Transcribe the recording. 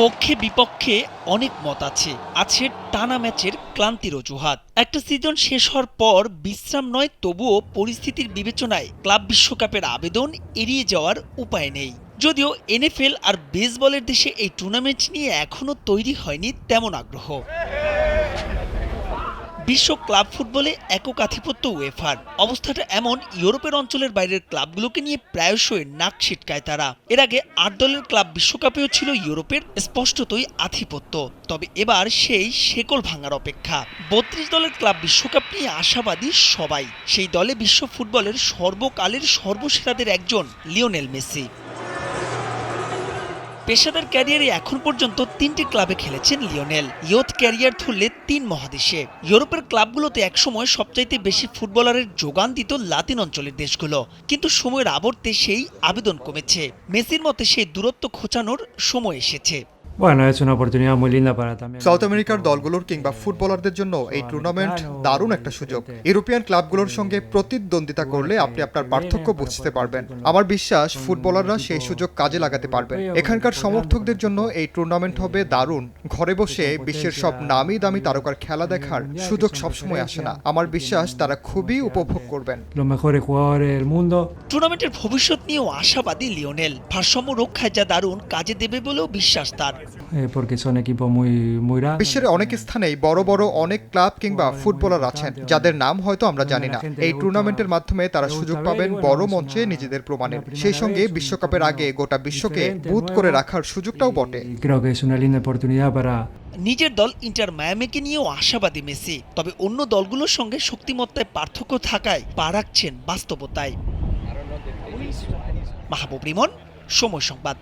পক্ষে বিপক্ষে অনেক মত আছে। আছে টানা ম্যাচের ক্লান্তির অজুহাত। একটা সিজন শেষ হওয়ার পর বিশ্রাম নয়, তবুও পরিস্থিতির বিবেচনায় ক্লাব বিশ্বকাপের আবেদন এড়িয়ে যাওয়ার উপায় নেই। যদিও এনএফএল আর বেসবলের দেশে এই টুর্নামেন্ট নিয়ে এখনও তৈরি হয়নি তেমন আগ্রহ। বিশ্ব ক্লাব ফুটবলে একক আধিপত্য ওয়েফার অবস্থাটা এমন, ইউরোপের অঞ্চলের বাইরের ক্লাবগুলোকে নিয়ে প্রায়শই নাক ছিটকায় তারা। এর আগে আট দলের ক্লাব বিশ্বকাপেও ছিল ইউরোপের স্পষ্টতই আধিপত্য। তবে এবার সেই শেকল ভাঙার অপেক্ষা। বত্রিশ দলের ক্লাব বিশ্বকাপ নিয়ে আশাবাদী সবাই। সেই দলে বিশ্ব ফুটবলের সর্বকালের সর্বসেরাদের একজন লিওনেল মেসি। পেশাদার ক্যারিয়ারে এখন পর্যন্ত তিনটি ক্লাবে খেলেছেন লিওনেল। ইয়থ ক্যারিয়ার ধরলে তিন মহাদেশে। ইউরোপের ক্লাবগুলোতে একসময় সবচাইতে বেশি ফুটবলারের যোগান দিত লাতিন অঞ্চলের দেশগুলো। কিন্তু সময়ের আবর্তে সেই আবেদন কমেছে। মেসির মতে সেই দূরত্ব খোঁচানোর সময় এসেছে। Bueno, es una oportunidad muy linda para también. South আমেরিকার দলগুলোর কিংবা ফুটবলারদের জন্য এই টুর্নামেন্ট দারুণ একটা সুযোগ। ইউরোপিয়ান ক্লাবগুলোর সঙ্গে প্রতিদ্বন্দ্বিতা করলে আপনি আপনার পার্থক্য বুঝতে পারবেন। আমার বিশ্বাস ফুটবলাররা সেই সুযোগ কাজে লাগাতে পারবেন। এখানকার সমর্থকদের জন্য এই টুর্নামেন্ট হবে দারুণ। ঘরে বসে বিশ্বের সব নামি দামি তারকার খেলা দেখার সুযোগ সবসময় আসে না। আমার বিশ্বাস তারা খুবই উপভোগ করবেন. টুর্নামেন্টের ভবিষ্যৎ নিয়েও আশাবাদী লিওনেল। ভারসাম্য রক্ষায় যা দারুণ কাজে দেবে বলেও বিশ্বাস তার। Porque son equipos muy, muy grandes. বিশ্বের অনেক স্থানেই বড় বড় অনেক ক্লাব কিংবা ফুটবলার আছেন যাদের নাম হয়তো আমরা জানি না। এই টুর্নামেন্টের মাধ্যমে তারা সুযোগ পাবেন বড় মঞ্চে নিজেদের প্রমাণের। সেই সঙ্গে বিশ্বকাপের আগে গোটা বিশ্বকে বুথ করে রাখার সুযোগটাও বটে। নিজের দল ইন্টার মায়ামিকে নিয়েও আশাবাদী মেসি তবে অন্য দলগুলোর সঙ্গে শক্তিমত্তায় পার্থক্য থাকায় পা রাখছেন বাস্তবতায়। মাহবুব রিমন সময় সংবাদ।